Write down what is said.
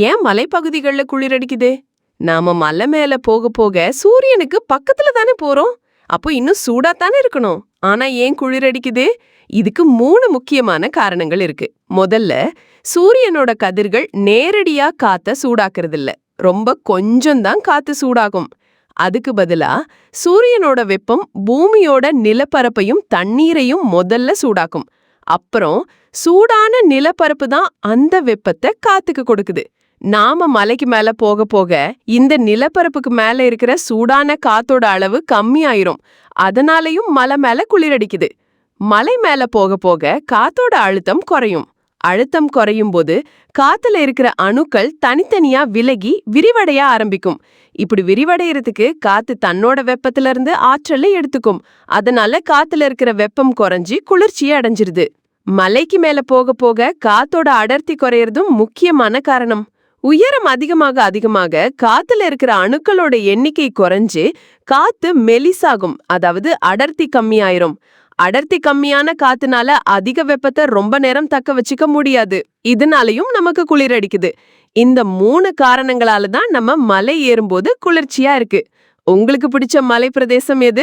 ஏன் மலைப்பகுதிகள்ல குளிரடிக்குது? நாம மலை மேல போக போக சூரியனுக்கு பக்கத்துல தானே போறோம். அப்போ இன்னும் சூடா தானே இருக்கணும். ஆனா ஏன் குளிரடிக்குது? இதுக்கு மூணு முக்கியமான காரணங்கள் இருக்கு. முதல்ல சூரியனோட கதிர்கள் நேரடியா காத்த சூடாக்குறது இல்ல ரொம்ப கொஞ்சம் தான் காத்து சூடாகும். அதுக்கு பதிலா சூரியனோட வெப்பம் பூமியோட நிலப்பரப்பையும் தண்ணீரையும் முதல்ல சூடாக்கும். அப்புறம் சூடான நிலப்பரப்பு தான் அந்த வெப்பத்தை காத்துக்கு கொடுக்குது. நாம மலைக்கு மேல போக போக இந்த நிலப்பரப்புக்கு மேல இருக்கிற சூடான காத்தோட அளவு கம்மியாயிரும். அதனாலயும் மலை மேல குளிரடிக்குது. மலை மேல போக போக காத்தோட அழுத்தம் குறையும். அழுத்தம் குறையும் போது காத்துல இருக்கிற அணுக்கள் தனித்தனியா விலகி விரிவடைய ஆரம்பிக்கும். இப்படி விரிவடையறதுக்கு காத்து தன்னோட வெப்பத்துல இருந்து ஆற்றலை எடுத்துக்கும். அதனால காத்துல இருக்கிற வெப்பம் குறைஞ்சி குளிர்ச்சியை அடைஞ்சிருது. மலைக்கு மேல போக போக காத்தோட அடர்த்தி குறையறதும் முக்கியமான காரணம். உயரம் அதிகமாக அதிகமாக காத்துல இருக்கிற அணுக்களோட எண்ணிக்கை குறைஞ்சு காத்து மெலிசாகும். அதாவது அடர்த்தி கம்மியாயிரும். அடர்த்தி கம்மியான காத்துனால அதிக வெப்பத்தை ரொம்ப நேரம் தக்க வச்சுக்க முடியாது. இதனாலையும் நமக்கு குளிர் அடிக்குது. இந்த மூணு காரணங்களால தான் நம்ம மலை ஏறும்போது குளிர்ச்சியா இருக்கு. உங்களுக்கு பிடிச்ச மலை பிரதேசம் எது?